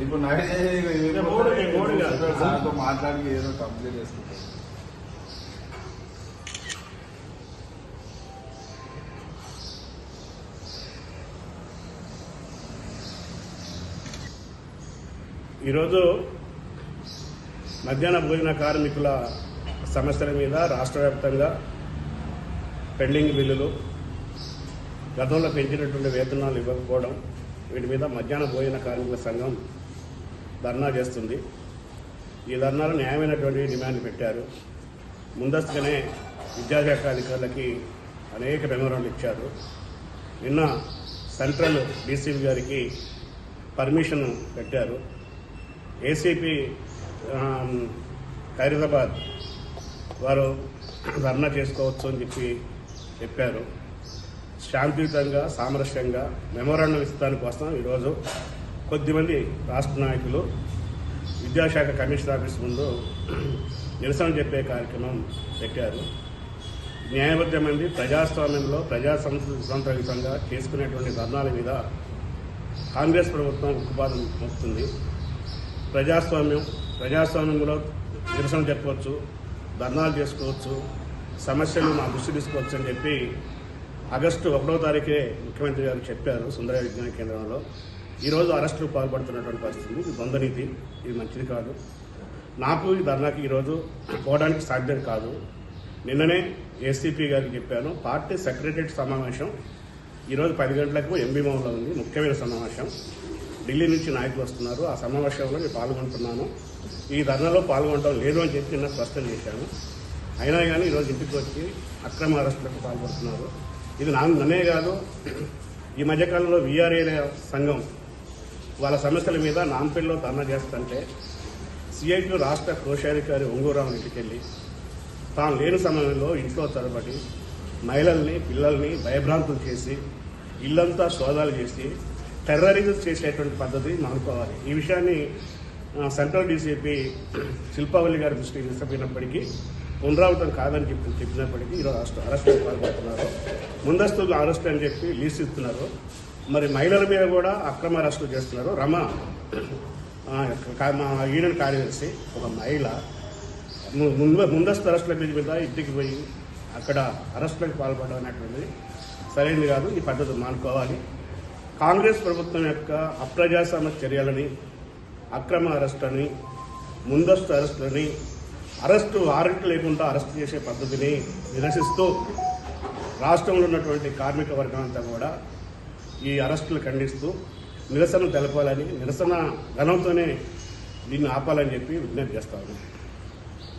ఇప్పుడు నాకు మాట్లాడి ఏదో కంప్లీట్ చేసుకుంటాను ఈరోజు మధ్యాహ్న భోజన కార్మికుల సమస్యల మీద రాష్ట్ర వ్యాప్తంగా పెండింగ్ బిల్లులు గతంలో పెంచినటువంటి వేతనాలు ఇవ్వకపోవడం వీటి మీద మధ్యాహ్న భోజన కార్మికుల సంఘం ధర్నా చేస్తుంది. ఈ ధర్నాలో న్యాయమైనటువంటి డిమాండ్ పెట్టారు. ముందస్తుగానే విద్యాశాఖ అధికారులకి అనేక మెమోరాంలు ఇచ్చారు. నిన్న సెంట్రల్ డీసీపీ గారికి పర్మిషన్ పెట్టారు. ఏసీపీ ఖైరదాబాద్ వారు ధర్నా చేసుకోవచ్చు అని చెప్పి చెప్పారు. శాంతియుతంగా సామరస్యంగా మెమోరాండం ఇస్తాని కోసం ఈరోజు. కొద్దిమంది రాష్ట్ర నాయకులు విద్యాశాఖ కమిషనర్ ఆఫీస్ ముందు నిరసన చెప్పే కార్యక్రమం పెట్టారు. న్యాయబద్ధమైంది. ప్రజాస్వామ్యంలో ప్రజా సంస్కృతంగా చేసుకునేటువంటి ధర్నాల మీద కాంగ్రెస్ ప్రభుత్వం ఉక్కుపాదం మోపుతుంది. ప్రజాస్వామ్యం ప్రజాస్వామ్యంలో నిరసన చెప్పవచ్చు ధర్నాలు చేసుకోవచ్చు సమస్యలు మా దృష్టి తీసుకోవచ్చు అని చెప్పి ఆగస్టు ఒకటో తారీఖే ముఖ్యమంత్రి గారు చెప్పారు సుందర విజ్ఞాన కేంద్రంలో. ఈరోజు అరెస్టులు పాల్పడుతున్నటువంటి పరిస్థితి ఇది ద్వంద్వనీతి ఇది మంచిది కాదు. నాకు ఈ ధర్నాకి ఈరోజు పోవడానికి సాధ్యం కాదు. నిన్ననే ఏసీపీ గారికి చెప్పాను పార్టీ సెక్రటరియట్ సమావేశం ఈరోజు పది గంటలకు ఎంబీ మౌన్లో ఉంది ముఖ్యమైన సమావేశం. ఢిల్లీ నుంచి నాయకులు వస్తున్నారు ఆ సమావేశంలో నేను పాల్గొంటున్నాను. ఈ ధర్నాలో పాల్గొనడం లేదు అని చెప్పి నిన్న స్పష్టం చేశాను. అయినా కానీ ఈరోజు ఇంటికి వచ్చి అక్రమ అరెస్టులకు పాల్పడుతున్నారు. ఇది నా నన్నే కాదు ఈ మధ్యకాలంలో వీఆర్ఏ సంఘం వాళ్ళ సమస్యల మీద నాంపల్లిలో ధర్నా చేస్తుంటే సిఐటి రాష్ట్ర కోశాధికారి ఒంగూరావు ఇంటికి వెళ్ళి తాను లేని సమయంలో ఇంట్లో తరబడి మహిళల్ని పిల్లల్ని భయభ్రాంతులు చేసి ఇల్లంతా సోదాలు చేసి టెర్రరిజం చేసేటువంటి పద్ధతి మానుకోవాలి. ఈ విషయాన్ని సెంట్రల్ డీసీపీ శిల్పావల్లి గారి దృష్టికి తీసుకుపోయినప్పటికీ పునరావృతం కాదని చెప్పి చెప్పినప్పటికీ ఈరోజు అరెస్ట్ అరెస్ట్ పాల్గొంటున్నారు. ముందస్తు అరెస్ట్ అని చెప్పి లీజ్ ఇస్తున్నారు. మరి మహిళల మీద కూడా అక్రమ అరెస్టులు చేస్తున్నారు. రమ మా యూనియన్ కార్యదర్శి ఒక మహిళ ము- ముందు ముందస్తు అరెస్టుల మీద మీద ఇంటికి పోయి అక్కడ అరెస్టులకు పాల్పడడం అనేటువంటిది సరైనది కాదు ఈ పద్ధతి మానుకోవాలి. కాంగ్రెస్ ప్రభుత్వం యొక్క అప్రజాస్వామ్య చర్యలని అక్రమ అరెస్టులని ముందస్తు అరెస్టులని అరెస్టు వారెంట్ లేకుండా అరెస్ట్ చేసే పద్ధతిని నిరసిస్తూ రాష్ట్రంలో ఉన్నటువంటి కార్మిక వర్గం అంతా కూడా ఈ అరెస్టులు ఖండిస్తూ నిరసన తెలపాలని నిరసన ధనంతోనే దీన్ని ఆపాలని చెప్పి విజ్ఞప్తి చేస్తాను